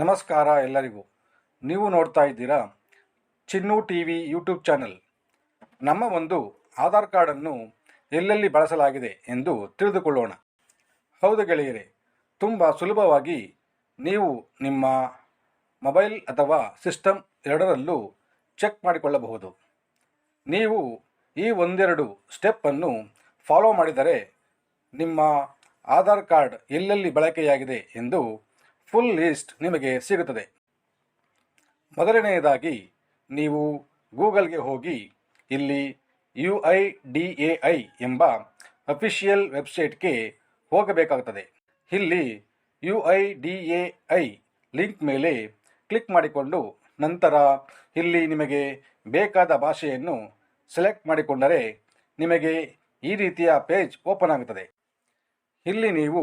ನಮಸ್ಕಾರ ಎಲ್ಲರಿಗೂ. ನೀವು ನೋಡ್ತಾ ಇದ್ದೀರಾ Chinnu T V YouTube channel. ನಮ್ಮ ಒಂದು ಆಧಾರ್ ಕಾರ್ಡನ್ನು ಎಲ್ಲೆಲ್ಲಿ ಬಳಸಲಾಗಿದೆ ಎಂದು ತಿಳಿದುಕೊಳ್ಳೋಣ. ಹೌದು ಗೆಳೆಯರೆ, ತುಂಬ ಸುಲಭವಾಗಿ ನೀವು ನಿಮ್ಮ ಮೊಬೈಲ್ ಅಥವಾ ಸಿಸ್ಟಮ್ ಎರಡರಲ್ಲೂ ಚೆಕ್ ಮಾಡಿಕೊಳ್ಳಬಹುದು. ನೀವು ಈ ಒಂದೆರಡು ಸ್ಟೆಪ್ಪನ್ನು ಫಾಲೋ ಮಾಡಿದರೆ ನಿಮ್ಮ ಆಧಾರ್ ಕಾರ್ಡ್ ಎಲ್ಲೆಲ್ಲಿ ಬಳಕೆಯಾಗಿದೆ ಎಂದು ಫುಲ್ ಲಿಸ್ಟ್ ನಿಮಗೆ ಸಿಗುತ್ತದೆ. ಮೊದಲನೆಯದಾಗಿ, ನೀವು ಗೂಗಲ್ಗೆ ಹೋಗಿ, ಇಲ್ಲಿ U I D A I ಎಂಬ ಅಫಿಷಿಯಲ್ ವೆಬ್ಸೈಟ್ಗೆ ಹೋಗಬೇಕಾಗುತ್ತದೆ. ಇಲ್ಲಿ U I D A I link ಮೇಲೆ ಕ್ಲಿಕ್ ಮಾಡಿಕೊಂಡು ನಂತರ ಇಲ್ಲಿ ನಿಮಗೆ ಬೇಕಾದ ಭಾಷೆಯನ್ನು ಸೆಲೆಕ್ಟ್ ಮಾಡಿಕೊಂಡರೆ ನಿಮಗೆ ಈ ರೀತಿಯ ಪೇಜ್ ಓಪನ್ ಆಗುತ್ತದೆ. ಇಲ್ಲಿ ನೀವು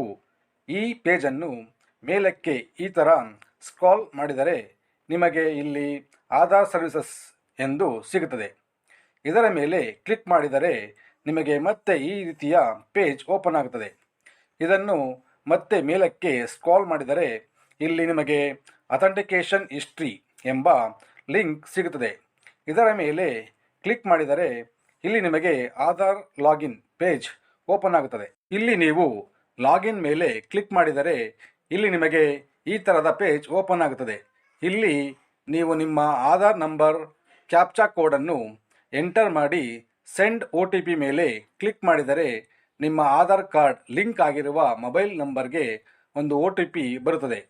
ಈ ಪೇಜನ್ನು ಮೇಲಕ್ಕೆ ಈ ಥರ ಸ್ಕ್ರಾಲ್ ಮಾಡಿದರೆ ನಿಮಗೆ ಇಲ್ಲಿ ಆಧಾರ್ ಸರ್ವಿಸಸ್ ಎಂದು ಸಿಗುತ್ತದೆ. ಇದರ ಮೇಲೆ ಕ್ಲಿಕ್ ಮಾಡಿದರೆ ನಿಮಗೆ ಮತ್ತೆ ಈ ರೀತಿಯ ಪೇಜ್ ಓಪನ್ ಆಗುತ್ತದೆ. ಇದನ್ನು ಮತ್ತೆ ಮೇಲಕ್ಕೆ ಸ್ಕ್ರಾಲ್ ಮಾಡಿದರೆ ಇಲ್ಲಿ ನಿಮಗೆ ಅಥೆಂಟಿಕೇಷನ್ ಹಿಸ್ಟ್ರಿ ಎಂಬ ಲಿಂಕ್ ಸಿಗುತ್ತದೆ. ಇದರ ಮೇಲೆ ಕ್ಲಿಕ್ ಮಾಡಿದರೆ ಇಲ್ಲಿ ನಿಮಗೆ ಆಧಾರ್ ಲಾಗಿನ್ ಪೇಜ್ ಓಪನ್ ಆಗುತ್ತದೆ. ಇಲ್ಲಿ ನೀವು ಲಾಗಿನ್ ಮೇಲೆ ಕ್ಲಿಕ್ ಮಾಡಿದರೆ ಇಲ್ಲಿ ನಿಮಗೆ ಈ ಥರದ ಪೇಜ್ ಓಪನ್ ಆಗುತ್ತದೆ. ಇಲ್ಲಿ ನೀವು ನಿಮ್ಮ ಆಧಾರ್ ನಂಬರ್, ಕ್ಯಾಪ್ಚಾ ಕೋಡನ್ನು ಎಂಟರ್ ಮಾಡಿ ಸೆಂಡ್ ಒ ಟಿ ಪಿ ಮೇಲೆ ಕ್ಲಿಕ್ ಮಾಡಿದರೆ ನಿಮ್ಮ ಆಧಾರ್ ಕಾರ್ಡ್ ಲಿಂಕ್ ಆಗಿರುವ ಮೊಬೈಲ್ ನಂಬರ್ಗೆ ಒಂದು ಒ ಟಿ ಪಿ ಬರುತ್ತದೆ.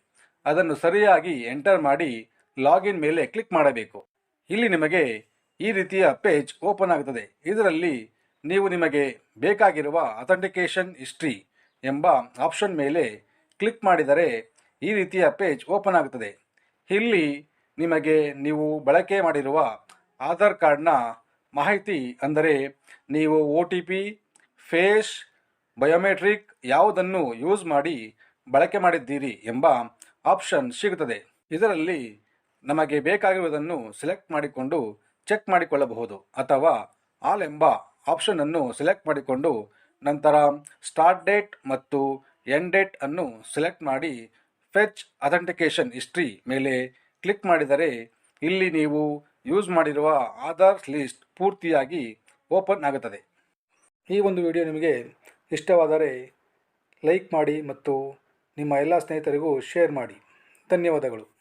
ಅದನ್ನು ಸರಿಯಾಗಿ ಎಂಟರ್ ಮಾಡಿ ಲಾಗಿನ್ ಮೇಲೆ ಕ್ಲಿಕ್ ಮಾಡಬೇಕು. ಇಲ್ಲಿ ನಿಮಗೆ ಈ ರೀತಿಯ ಪೇಜ್ ಓಪನ್ ಆಗುತ್ತದೆ. ಇದರಲ್ಲಿ ನೀವು ನಿಮಗೆ ಬೇಕಾಗಿರುವ ಅಥೆಂಟಿಕೇಷನ್ ಹಿಸ್ಟ್ರಿ ಎಂಬ ಆಪ್ಷನ್ ಮೇಲೆ ಕ್ಲಿಕ್ ಮಾಡಿದರೆ ಈ ರೀತಿಯ ಪೇಜ್ ಓಪನ್ ಆಗುತ್ತದೆ. ಇಲ್ಲಿ ನಿಮಗೆ ನೀವು ಬಳಕೆ ಮಾಡಿರುವ ಆಧಾರ್ ಕಾರ್ಡ್ನ ಮಾಹಿತಿ ಅಂದರೆ ನೀವು O T P face biometric ಯಾವುದನ್ನು ಯೂಸ್ ಮಾಡಿ ಬಳಕೆ ಮಾಡಿದ್ದೀರಿ ಎಂಬ ಆಪ್ಷನ್ ಸಿಗುತ್ತದೆ. ಇದರಲ್ಲಿ ನಮಗೆ ಬೇಕಾಗಿರುವುದನ್ನು ಸೆಲೆಕ್ಟ್ ಮಾಡಿಕೊಂಡು ಚೆಕ್ ಮಾಡಿಕೊಳ್ಳಬಹುದು ಅಥವಾ ಆಲ್ ಎಂಬ ಆಪ್ಷನನ್ನು ಸೆಲೆಕ್ಟ್ ಮಾಡಿಕೊಂಡು ನಂತರ ಸ್ಟಾರ್ಟ್ ಡೇಟ್ ಮತ್ತು ಎಂಡ್ ಡೇಟ್ ಅನ್ನು ಸೆಲೆಕ್ಟ್ ಮಾಡಿ ಫೆಚ್ ಅಥೆಂಟಿಕೇಶನ್ ಹಿಸ್ಟ್ರಿ ಮೇಲೆ ಕ್ಲಿಕ್ ಮಾಡಿದರೆ ಇಲ್ಲಿ ನೀವು ಯೂಸ್ ಮಾಡಿರುವ ಆಧಾರ್ ಲಿಸ್ಟ್ ಪೂರ್ತಿಯಾಗಿ ಓಪನ್ ಆಗುತ್ತದೆ. ಈ ಒಂದು ವಿಡಿಯೋ ನಿಮಗೆ ಇಷ್ಟವಾದರೆ ಲೈಕ್ ಮಾಡಿ ಮತ್ತು ನಿಮ್ಮ ಎಲ್ಲ ಸ್ನೇಹಿತರಿಗೂ ಶೇರ್ ಮಾಡಿ. ಧನ್ಯವಾದಗಳು.